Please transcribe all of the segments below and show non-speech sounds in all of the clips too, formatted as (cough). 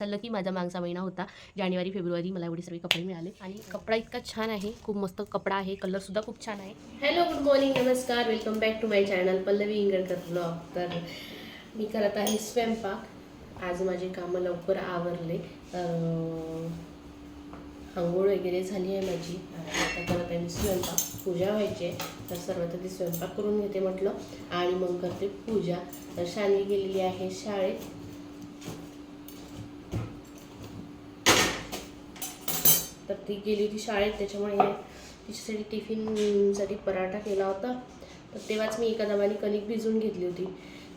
चाललं की माझा मागचा महिना होता. जानेवारी फेब्रुवारी मला एवढे सगळे कपडे मिळाले. आणि कपडा इतका छान आहे. खूप मस्त कपडा आहे. कलरसुद्धा खूप छान आहे. हॅलो गुड मॉर्निंग नमस्कार. Welcome back to my channel Pallavi Ingadkar blog तर मी करत आहे स्वयंपाक आज माझे कामं लवकर आवरले. तर आंघोळ वगैरे झाली आहे माझी. आता करत आहे मी स्वयंपाक पूजा व्हायची आहे. तर सर्वात आधी स्वयंपाक करून घेते म्हटलं. आणि मग करते पूजा. तर शान्वी गेलेली आहे शाळेत. तर ती गेली होती शाळेत त्याच्यामुळे तिच्यासाठी टिफिनसाठी पराठा केला होता. तर तेव्हाच मी एका दमाने कणिक भिजवून घेतली होती.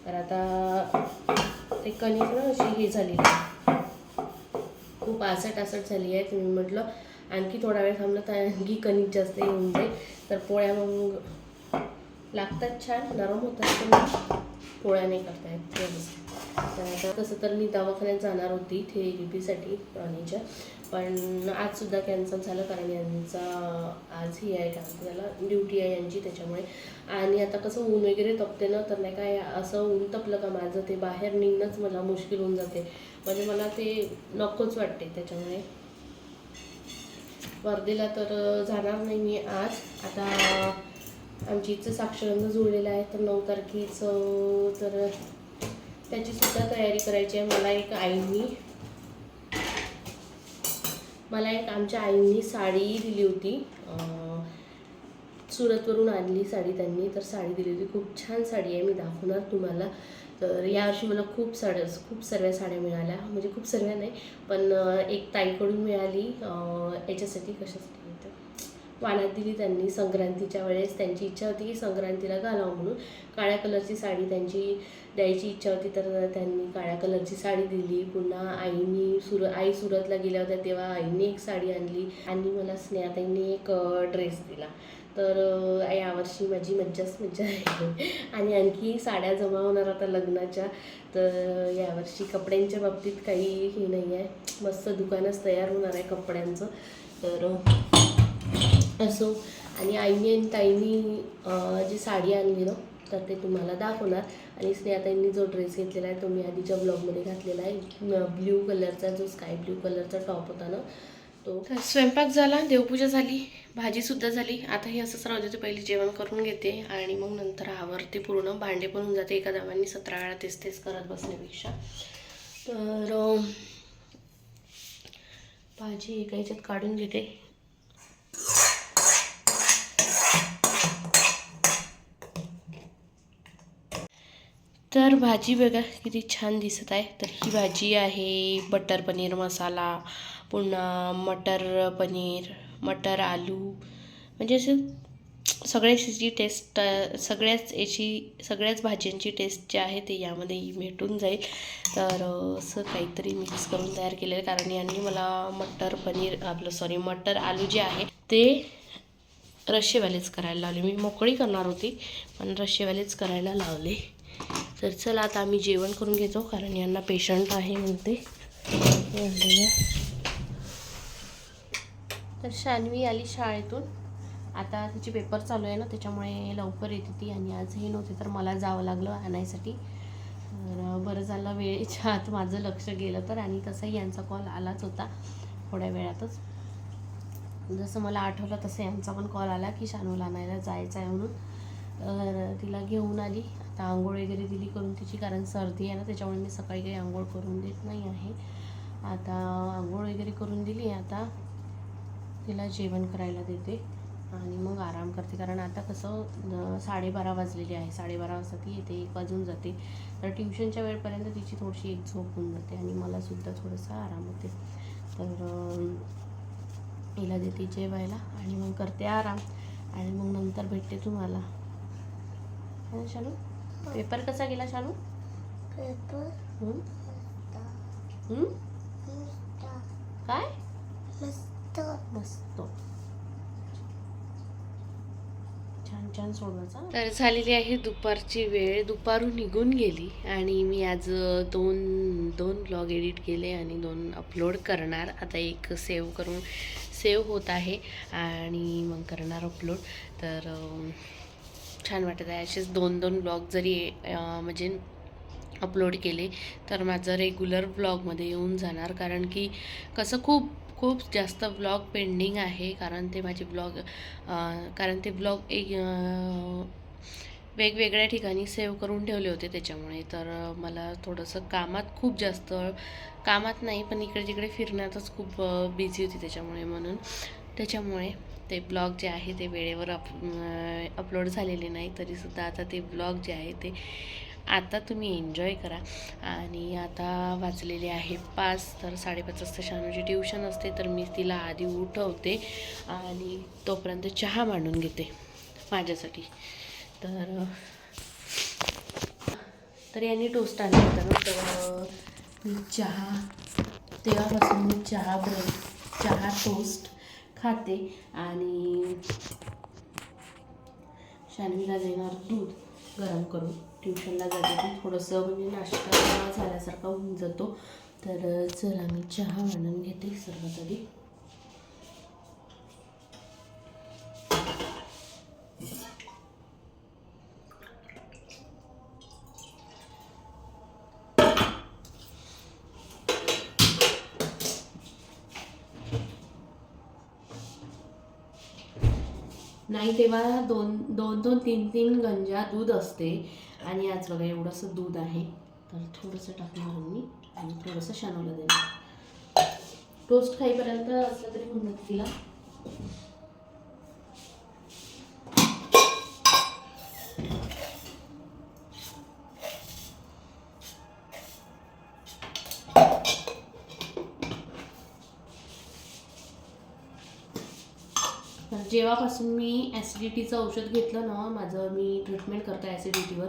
तर आता ते कणिक ना अशी हे झाली. खूप आसट आसट झाली आहे तुम्ही म्हटलं. आणखी थोडा वेळ थांबलं तर आणखी कणिक जास्त येऊन जाईल. तर पोळ्या मग लागतात छान नरम होतात पण पोळ्या नाही करता येत तर आता तसं तर मी दवाखान्यात जाणार होती थेरपीसाठी प्राणीच्या. पण आजसुद्धा कॅन्सल झालं कारण यांचा आज ही आहे काम त्याला ड्युटी आहे यांची त्याच्यामुळे. आणि आता कसं ऊन वगैरे तपते ना तर नाही काय असं ऊन तपलं का माझं ते बाहेर निघणंच मला मुश्किल होऊन जाते. म्हणजे मला ते नकोच वाटते त्याच्यामुळे. वर्धेला तर जाणार नाही मी आज. आता आमची इथचं साक्षरंग जुळलेलं आहे तर नऊ तारखेचं तर त्याची सुद्धा तयारी करायची आहे. मला एक आईनी मला एक आमच्या आईंनी साडी दिली होती. सुरतवरून आणली साडी त्यांनी तर साडी दिली होती. खूप छान साडी आहे मी दाखवणार तुम्हाला. तर यावर्षी मला खूप साड्या खूप सर्व साड्या मिळाल्या. म्हणजे खूप सर्व नाही पण एक ताईकडून मिळाली. याच्यासाठी कशासाठी? माहिती वाण्यात दिली त्यांनी. संक्रांतीच्या वेळेस त्यांची इच्छा होती की संक्रांतीला घालावं म्हणून. काळ्या कलरची साडी त्यांची द्यायची इच्छा होती तर त्यांनी काळ्या कलरची साडी दिली. पुन्हा आईनी सुर आई सुरतला गेल्या होत्या तेव्हा आईने एक साडी आणली आणि मला स्नेहाताईंनी एक ड्रेस दिला. तर यावर्षी माझी मज्जाच मज्जा आहे. आणि आणखी साड्या जमा होणार आता लग्नाच्या. तर यावर्षी कपड्यांच्या बाबतीत काही हे नाही आहे मस्त दुकानच तयार होणार आहे कपड्यांचं. तर असो. आणि आईने आणि ताईनी जी साडी आणली ना तर ते तुम्हाला दाखवणार. आणि स्नेहाताईंनी जो ड्रेस घेतलेला आहे तो मी आधीच्या ब्लॉगमध्ये घातलेला आहे. ब्ल्यू कलरचा जो स्काय ब्ल्यू कलरचा टॉप होता ना तो. स्वयंपाक झाला देवपूजा झाली भाजीसुद्धा झाली. आता हे असंच राहू देते पहिले जेवण करून घेते आणि मग नंतर आवरते पूर्ण. भांडे पण होऊन जाते एका दाबांनी सतरा वेळा तेच तेच करत बसण्यापेक्षा. तर भाजी एका ह्याच्यात काढून घेते. तर भाजी बघा किती छान दिसत आहे. तर ही भाजी आहे बटर पनीर मसाला पुन्हा मटर पनीर मटर आलू. म्हणजे असे सगळ्याची टेस्ट सगळ्याच याची सगळ्याच भाज्यांची टेस्ट जी आहे ते यामध्ये भेटून जाईल. तर असं काहीतरी मिक्स करून तयार केलेलं आहे. कारण यांनी मला मटर पनीर आपलं सॉरी मटर आलू जे आहे ते रश्शेवालेच करायला लावले. मी मोकळी करणार होती पण रश्शेवालेच करायला लावले. तर चला आता आम्ही जेवण करून घेतो कारण यांना पेशंट आहे म्हणते. तर शानवी आली शाळेतून. आता तिचे पेपर चालू आहे ना त्याच्यामुळे लवकर येत होती आणि आजही नव्हते तर मला जावं लागलं आणायसाठी. तर बरं झालं वेळेच्या आत माझं लक्ष गेलं तर आणि तसंही यांचा कॉल आलाच होता थोड्या वेळातच. जसं मला आठवलं तसं यांचा पण कॉल आला की शानूला आणायला जायचं आहे म्हणून. तर तिला घेऊन आली. आता आंघोळ वगैरे दिली करून तिची कारण सर्दी आहे ना त्याच्यामुळे मी सकाळी काही आंघोळ करून देत नाही आहे. आता आंघोळ वगैरे करून दिली आता तिला जेवण करायला देते आणि मग आराम करते. कारण आता कसं साडेबारा वाजलेली आहे. साडेबारा वाजता ती येते एक वाजून जाते. तर ट्युशनच्या वेळपर्यंत तिची थोडीशी एक झोप होऊन जाते आणि मलासुद्धा थोडंसं आराम होते. तर हिला देते जेवायला आणि मग करते आराम. आणि मग नंतर भेटते तुम्हाला. है पेपर कसा गेला शानू? पेपर? हं? हं? काय? मस्त. मस्त. छान छान सोडवायचा तर झालेली आहे दुपारची वेळ. दुपारून निघून गेली आणि मी आज दोन दोन ब्लॉग एडिट केले आणि दोन अपलोड करणार. आता एक सेव्ह करून सेव्ह होत आहे आणि मग करणार अपलोड तर छान वाटत आहे. असेच दोन दोन ब्लॉग जरी म्हणजे अपलोड केले तर माझं रेग्युलर ब्लॉगमध्ये येऊन जाणार. कारण की कसं खूप खूप जास्त ब्लॉग पेंडिंग आहे. कारण ते माझे ब्लॉग कारण ते ब्लॉग एक वेगवेगळ्या ठिकाणी सेव्ह करून ठेवले होते त्याच्यामुळे. तर मला थोडंसं कामात खूप जास्त कामात नाही पण इकडे तिकडे फिरण्यातच खूप बिझी होती त्याच्यामुळे म्हणून. त्याच्यामुळे ते ब्लॉग जे आहे ते वेळेवर अप अपलोड झालेले नाही तरीसुद्धा आता ते ब्लॉग जे आहे ते आता तुम्ही एन्जॉय करा. आणि आता वाचलेले आहे पाच तर साडेपाच वाजता शानूची ट्युशन असते तर मी तिला आधी उठवते आणि तोपर्यंत चहा मांडून घेते माझ्यासाठी. तर तर यांनी टोस्ट आणला होता ना तर चहा तेव्हापासून मी चहा ब्रेड चहा टोस्ट खाते आणि शानवीला देणार दूध गरम करून. ट्युशनला जाते ती. थोडंसं म्हणजे नाश्ता झाल्यासारखा होऊन जातो. तर चला मी चहा आणून घेते सर्वात आधी. नाही तेव्हा दोन दोन दोन तीन तीन गंजा दूध असते. आणि आज बघा एवढंसं दूध आहे. तर थोडंसं टाकणार मी. आणि थोडंसं शानूला देणार. टोस्ट खाईपर्यंत असलं तरी म्हणत तिला. जेव्हापासून मी ॲसिडिटीचं औषध घेतलं ना माझं मी ट्रीटमेंट करते ॲसिडिटीवर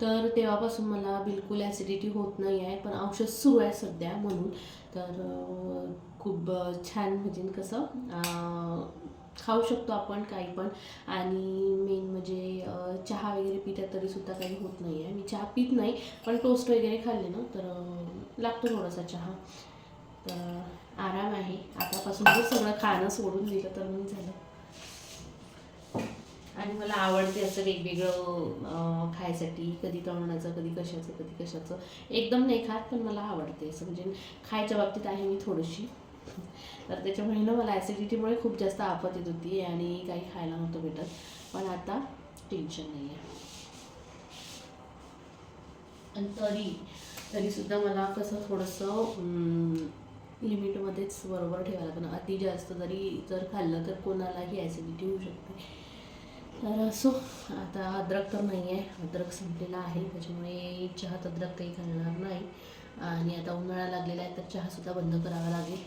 तर तेव्हापासून मला बिलकुल ॲसिडिटी होत नाही आहे पण औषध सुरू आहे सध्या म्हणून. तर खूप छान म्हणजे कसं खाऊ शकतो आपण काही पण. आणि मेन म्हणजे चहा वगैरे पितात तरीसुद्धा काही होत नाही आहे मी चहा पित नाही पण टोस्ट वगैरे खाल्ले ना तर लागतो थोडासा चहा. तर आराम आहे. आतापासून जर सगळं खाणं सोडून दिलं तर मग झालं. आणि मला आवडते असं वेगवेगळं खायसाठी कधी तळणाचं कधी कशाचं कधी कशाचं. एकदम नाही खात पण मला आवडते असं. म्हणजे खायच्या बाबतीत आहे मी थोडीशी. तर त्याच्यामुळे ना मला ॲसिडिटीमुळे खूप जास्त आफत येत होती आणि काही खायला नव्हतं भेटत. पण आता टेन्शन नाही आहे आणि तरी तरीसुद्धा मला कसं थोडंसं लिमिटमध्येच बरोबर ठेवायला लागतं. अति जास्त जरी जर खाल्लं तर कोणालाही ॲसिडिटी होऊ शकते. तर असो आता अद्रक तर नाही आहे अद्रक संपलेला आहे. त्याच्यामुळे चहात अद्रक काही घालणार नाही. आणि आता उन्हाळा लागलेला आहे तर चहासुद्धा बंद करावा लागेल.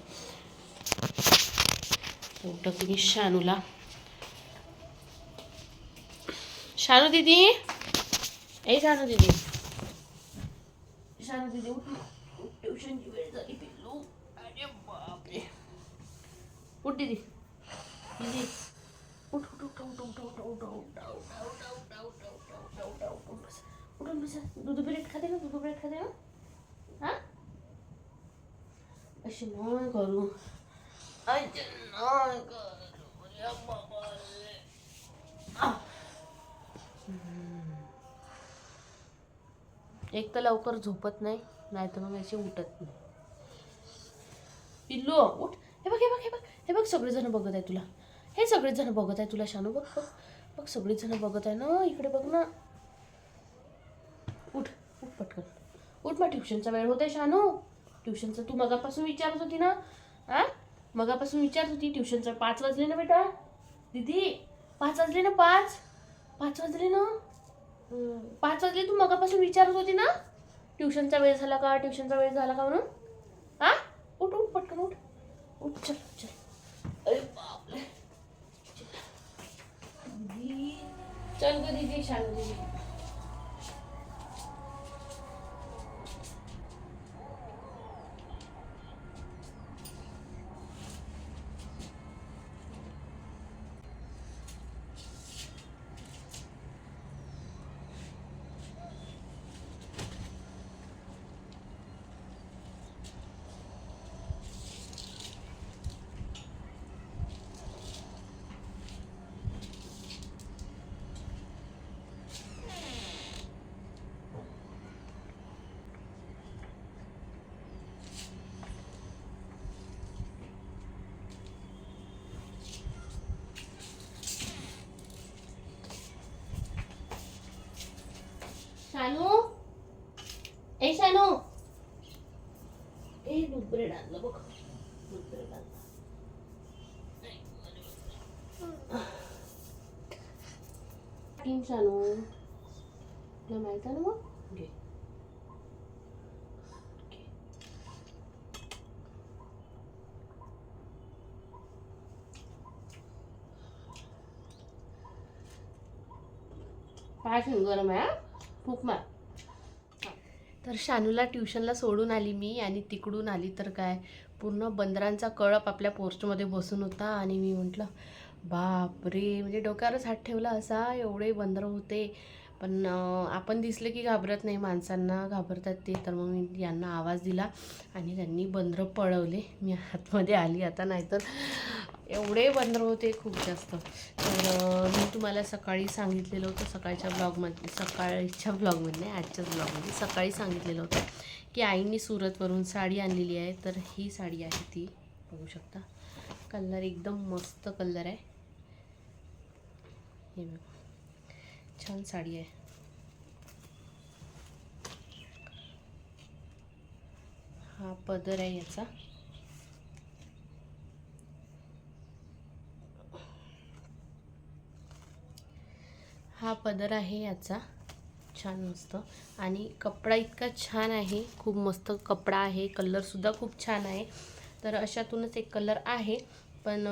उठत मी शानूला. शानू दीदी? ए शानू दीदी. शानू दीदी उठ उठ, ट्युशनची वेळ झाली पिल्लू. अरे बापरे. उठ दीदी. दीदी. उठून बस दूध ब्रेड खाते ना दूध ब्रेड खाते ना हा अशी नाही करू अशी नाही करू या बाबा रे. आ. एक तर लवकर झोपत नाही नाहीतर मग अशी उठत नाही पिल्लू उठ हे बघ हे बघ हे बघ हे बघ सगळेजण बघत आहे तुला हे सगळेच जण बघत आहे तुला शानू बघ बघ. बघ सगळेच जण बघत आहे ना. इकडे बघ ना. उठ उठ पटकन. उठ मग ट्युशनचा वेळ होत आहे शानू. ट्युशनचा तू मगापासून विचारत होती ना? आ? मगापासून विचारत होती ट्युशनचा पाच वाजले ना बेटा? दीदी पाच वाजले ना पाच? पाच वाजले ना? पाच वाजले तू मगापासून विचारत होती ना? ट्युशनचा वेळ झाला का? ट्युशनचा वेळ झाला का म्हणून? हा उठ उठ पटकन उठ. उठ चल चल. अरे बापरे. चल ग दीदी शाळू दीदी दूध ब्रेड आणलं बघ दूध ब्रेड आणलं तीन शानू तुला माहीत आहे ना मग घे घे. काय शिव गरम आहे हा? फूक मार तर शानूला ट्युशनला सोडून आली मी आणि तिकडून आली तर काय? पूर्ण बंदरांचा कळप आपल्या पोस्टमध्ये बसून होता आणि मी म्हटलं बापरे! म्हणजे डोक्यावरच हात ठेवला असा एवढे बंदर होते. पण आपण दिसले की घाबरत नाही माणसांना घाबरतात ते. तर मग मी यांना आवाज दिला आणि त्यांनी बंदरं पळवले. मी आतमध्ये आली आता नाहीतर एवढे बंदर होते खूप जास्त. तर मी तुम्हाला सकाळी सांगितलेलं होतं सकाळच्या ब्लॉगमध्ये सकाळच्या ब्लॉगमध्ये नाही आजच्याच ब्लॉगमध्ये सकाळी सांगितलेलं होतं की आईंनी सुरतवरून साडी आणलेली आहे. तर ही साडी आहे ती बघू शकता. कलर एकदम मस्त कलर आहे. हे बघा छान साडी आहे. हा पदर आहे याचा. हा पदर आहे याचा. छान मस्त. आणि कपडा इतका छान आहे. खूप मस्त कपडा आहे. कलरसुद्धा खूप छान आहे. तर अशातूनच एक कलर आहे. पण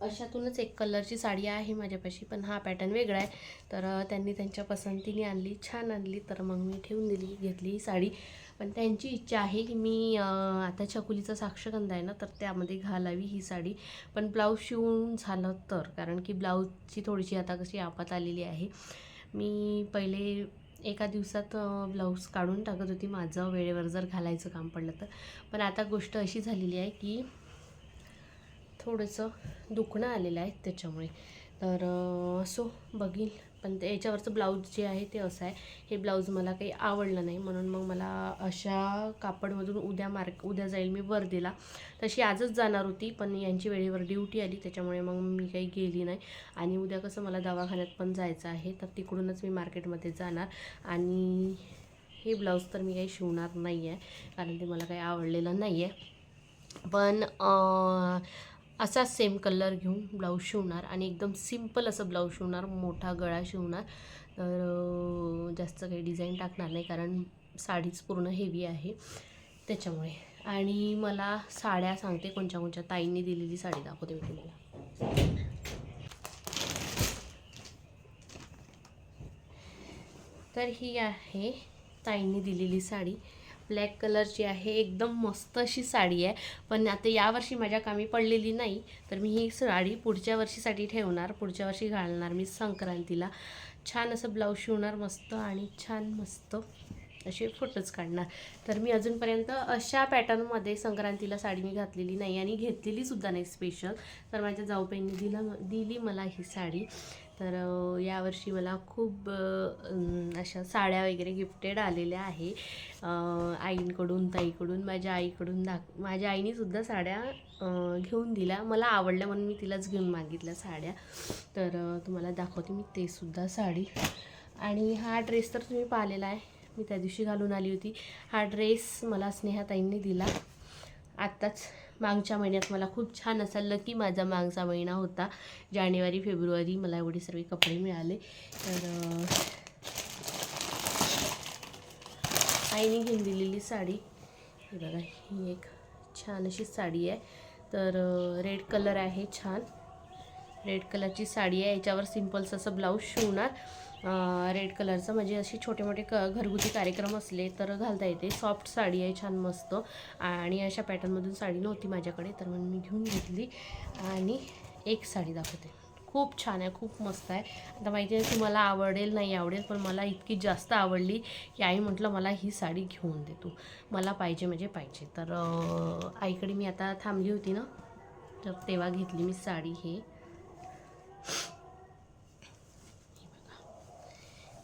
अशातूनच एक कलरची साडी आहे माझ्यापाशी पण हा पॅटर्न वेगळा आहे. तर त्यांनी त्यांच्या पसंतीने आणली छान आणली. तर मग मी ठेवून दिली घेतली ही साडी. पण त्यांची इच्छा आहे की मी आता छकुलीचा साक्षगंध आहे ना तर त्यामध्ये घालावी ही साडी. पण ब्लाऊज शिवून झालं तर कारण की ब्लाऊजची थोडीशी आता कशी आपात आलेली आहे. मी पहिले एका दिवसात ब्लाऊज काढून टाकत होती. माझं वेळेवर जर घालायचं काम पडलं तर. पण आता गोष्ट अशी झालेली आहे की थोडंसं दुखणं आलेलं आहे त्याच्यामुळे. तर असो बघील पण ते याच्यावरचं ब्लाऊज जे आहे ते असं आहे. हे ब्लाऊज मला काही आवडलं नाही. म्हणून मग मला अशा कापडमधून उद्या मार्क उद्या जाईल मी वर्धेला. तशी आजच जाणार होती पण यांची वेळेवर ड्युटी आली. त्याच्यामुळे मग मी काही गेली नाही. आणि उद्या कसं मला दवाखान्यात पण जायचं आहे तर तिकडूनच मी मार्केटमध्ये जाणार. आणि हे ब्लाऊज तर मी काही शिवणार नाही आहे कारण ते मला काही आवडलेलं नाही आहे पण असा सेम कलर घेऊन ब्लाऊज शिवणार आणि एकदम सिंपल असं ब्लाऊज शिवणार मोठा गळा शिवणार. तर जास्त काही डिझाईन टाकणार नाही कारण साडीच पूर्ण हेवी आहे त्याच्यामुळे. आणि मला साड्या सांगते कोणत्या कोणत्या ताईंनी दिलेली साडी दाखवते मी तुम्हाला. तर ही आहे ताईंनी दिलेली साडी. ब्लॅक कलरची आहे एकदम मस्त अशी साडी आहे. पण आता यावर्षी माझ्या कामी पडलेली नाही तर मी ही साडी पुढच्या वर्षीसाठी ठेवणार पुढच्या वर्षी घालणार मी संक्रांतीला. छान असं ब्लाऊज शिवणार मस्त आणि छान मस्त असे फोटोज काढणार. तर मी अजूनपर्यंत अशा पॅटर्नमध्ये संक्रांतीला साडी मी घातलेली नाही आणि घेतलेली सुद्धा नाही स्पेशल तर माझ्या जाऊबाईंनी दिला दिली मला ही साडी. तर यावर्षी मला खूप अशा साड्या वगैरे गिफ्टेड आलेल्या आहे. आईंकडून ताईकडून माझ्या आईकडून दाख माझ्या आईनेसुद्धा साड्या घेऊन दिल्या. मला आवडल्या म्हणून मी तिलाच घेऊन मागितल्या साड्या. तर तुम्हाला दाखवते मी ते सुद्धा साडी. आणि हा ड्रेस तर तुम्ही पाहिलेला आहे. मी त्या दिवशी घालून आली होती. हा ड्रेस मला स्नेहाताईंनी दिला. आत्ताच मागच्या महिन्यात मला खूप छान असा लकी माझा मागचा महिना होता. जानेवारी फेब्रुवारी मला एवढे सर्व कपडे मिळाले. तर आईने घेऊन दिलेली साडी. हे बघा ही एक छान अशी साडी आहे. तर रेड कलर आहे छान. रेड कलरची साडी आहे. याच्यावर सिम्पल्स असं ब्लाऊज शिवणार. रेड कलरचं म्हणजे असे छोटे मोठे क घरगुती कार्यक्रम असले तर घालता येते. सॉफ्ट साडी आहे छान मस्त. आणि अशा पॅटर्नमधून साडी नव्हती माझ्याकडे तर म्हणून मी घेऊन घेतली. आणि एक साडी दाखवते. खूप छान आहे खूप मस्त आहे. आता माहिती आहे तुम्हाला आवडेल नाही आवडेल पण मला इतकी जास्त आवडली की आई म्हटलं मला ही साडी घेऊन दे तू. मला पाहिजे म्हणजे पाहिजे. तर आईकडे मी आता थांबली होती ना तर तेव्हा घेतली मी साडी हे.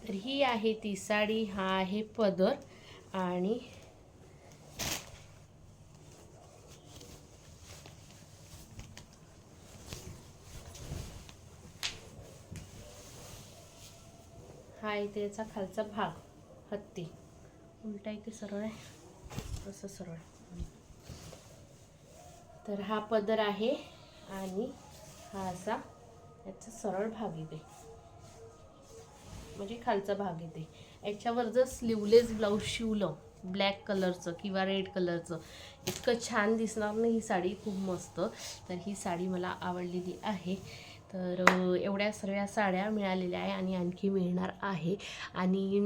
तर ही आहे ती साडी हा आहे पदर आणि हा इथे याचा खालचा भाग हत्ती. उलटा इथे सरळ आहे. असं सरळ. तर हा पदर आहे आणि हा असा याचा सरळ भाग इथे. म्हणजे खालचा भाग येते. याच्यावर जर स्लीवलेस ब्लाऊज शिवलं ब्लॅक कलरचं किंवा रेड कलरचं इतकं छान दिसणार नाही ही साडी. खूप मस्त. तर ही साडी मला आवडलेली आहे. तर एवढ्या सर्व साड्या मिळालेल्या आहे आणि आणखी मिळणार आहे. आणि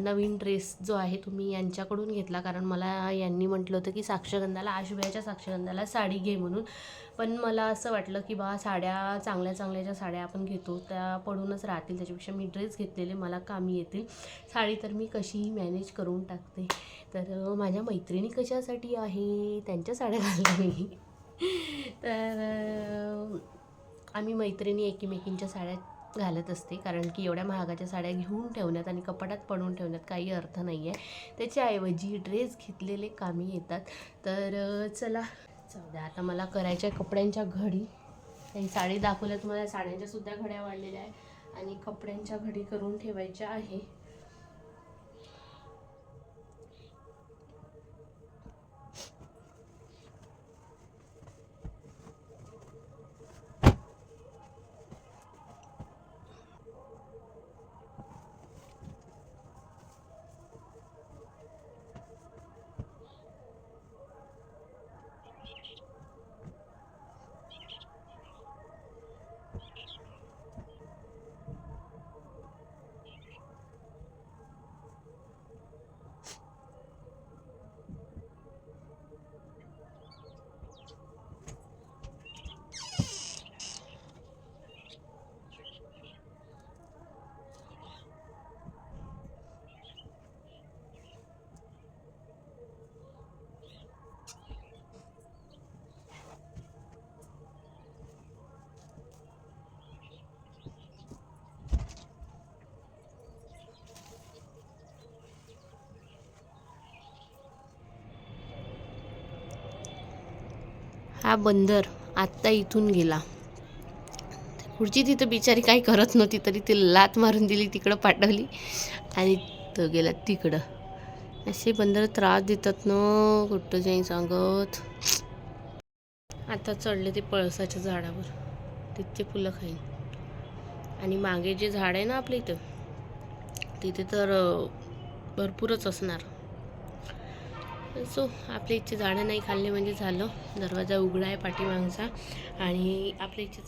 नवीन ड्रेस जो आहे तो मी यांच्याकडून घेतला. कारण मला यांनी म्हटलं होतं की साक्षगंधाला आशुभयाच्या साक्षगंधाला साडी घे म्हणून. पण मला असं वाटलं की बा साड्या चांगल्या चांगल्या ज्या साड्या आपण घेतो. त्या पडूनच राहतील. त्याच्यापेक्षा मी ड्रेस घेतलेले मला कामी येतील. साडी तर मी कशीही मॅनेज करून टाकते. तर माझ्या मैत्रिणी कशासाठी आहे? त्यांच्या साड्या घालल्या मी. तर आम्ही मैत्रिणी एकमेकींच्या साड्या घालत असते कारण की एवढ्या महागाच्या साड्या घेऊन ठेवण्यात आणि कपाटात पडून ठेवण्यात काही अर्थ नाही आहे त्याच्याऐवजी ड्रेस घेतलेले कामी येतात. तर चला. जाऊ द्या आता मला करायच्या कपड्यांच्या घडी. काही साडी दाखवल्या तुम्हाला साड्यांच्यासुद्धा घड्या वाढलेल्या आहे. आणि कपड्यांच्या घडी करून ठेवायच्या आहे. हा बंदर आत्ता इथून गेला. पुढची तिथं बिचारी काही करत नव्हती तरी ती लात मारून दिली तिकडं पाठवली आणि तो गेला तिकडं. असे बंदर त्रास देतात न कुठं जाईन सांगत. आता चढले ते पळसाच्या झाडावर तिथे फुलं खाईन. आणि मागे जे झाड आहे ना आपल्या इथं तिथे तर भरपूरच असणार. सो आपल्या इच्छे झाडं नाही खाल्ले म्हणजे झालं. दरवाजा उघडा आहे पाठीमागचा आणि आपल्या इथचे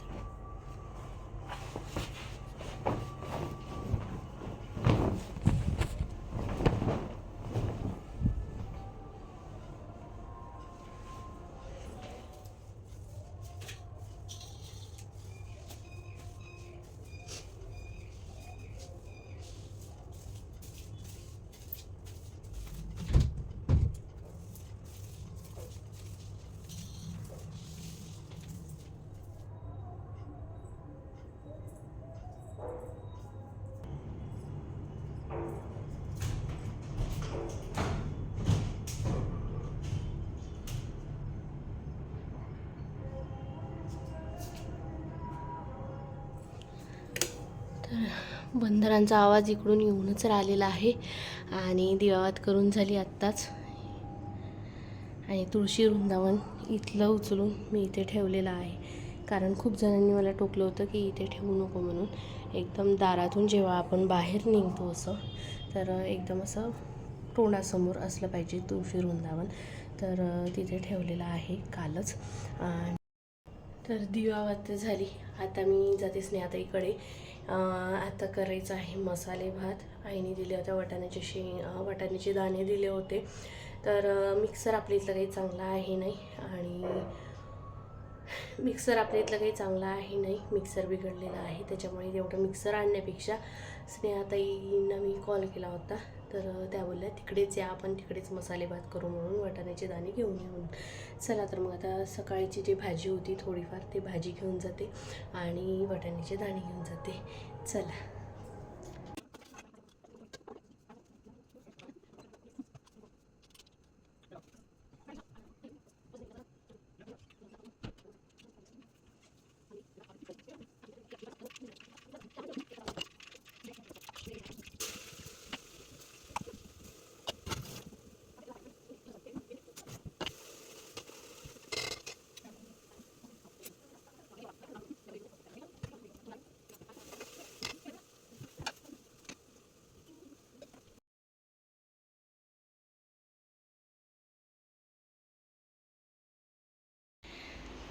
बंदरांचा आवाज इकडून येऊनच राहिलेला आहे. आणि दिवावात करून झाली आत्ताच. आणि तुळशी वृंदावन इथलं उचलून मी इथे ठेवलेलं आहे. कारण खूप जणांनी मला टोकलं होतं की इथे ठेवू नको म्हणून. एकदम दारातून जेव्हा आपण बाहेर निघतो असं तर एकदम असं तोंडासमोर असलं पाहिजे तुळशी वृंदावन. तर तिथे ठेवलेलं आहे कालच. आणि तर दिवाबत्ती झाली. आता मी जाते स्नेहाताईकडे. इकडे आता करायचं आहे मसाले भात. आईने दिले होते वाटाण्याचे शे वाटाण्याचे दाणे दिले होते. तर मिक्सर आपल्या इथलं काही चांगला आहे नाही आणि मिक्सर आपल्या इथलं काही चांगला आहे नाही. मिक्सर बिघडलेला आहे. त्याच्यामुळे एवढं मिक्सर आणण्यापेक्षा स्नेहाताईंना मी कॉल केला होता. तर त्या बोलल्या तिकडेच या आपण तिकडेच मसाले भात करू म्हणून वाटाण्याचे दाणे घेऊन येऊन चला तर मग आता सकाळची जी भाजी होती थोडीफार ती भाजी घेऊन जाते आणि वाटाण्याचे दाणे घेऊन जाते. चला.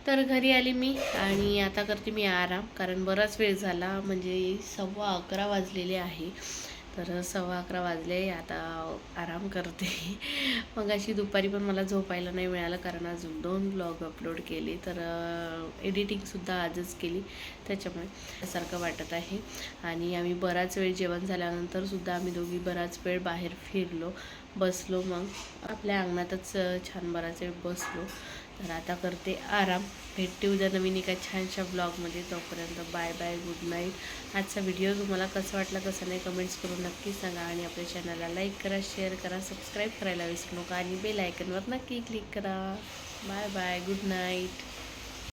तर घरी आली मी आणि आता करते मी आराम कारण बराच वेळ झाला म्हणजे सव्वा अकरा वाजलेले आहे. तर सव्वा अकरा वाजले आता आराम करते. (laughs) मग अशी दुपारी पण मला झोपायला नाही मिळालं कारण आज दोन ब्लॉग अपलोड केले तर एडिटिंगसुद्धा आजच केली त्याच्यामुळे सारखं वाटत आहे. आणि आम्ही बराच वेळ जेवण झाल्यानंतरसुद्धा आम्ही दोघी बराच वेळ बाहेर फिरलो बसलो मग. आपल्या अंगणातच छान बराच वेळ बसलो. तर आता करते आराम. भेटते उद्या नवीन एका छानशा ब्लॉगमध्ये. तोपर्यंत बाय बाय गुड नाईट. आजचा व्हिडिओ तुम्हाला कसा वाटला कसा नाही कमेंट्स करून नक्की सांगा. आणि आपल्या चॅनलला लाईक करा शेअर करा सबस्क्राईब करायला विसरू नका. आणि बेल आयकनवर नक्की क्लिक करा. Bye bye good night.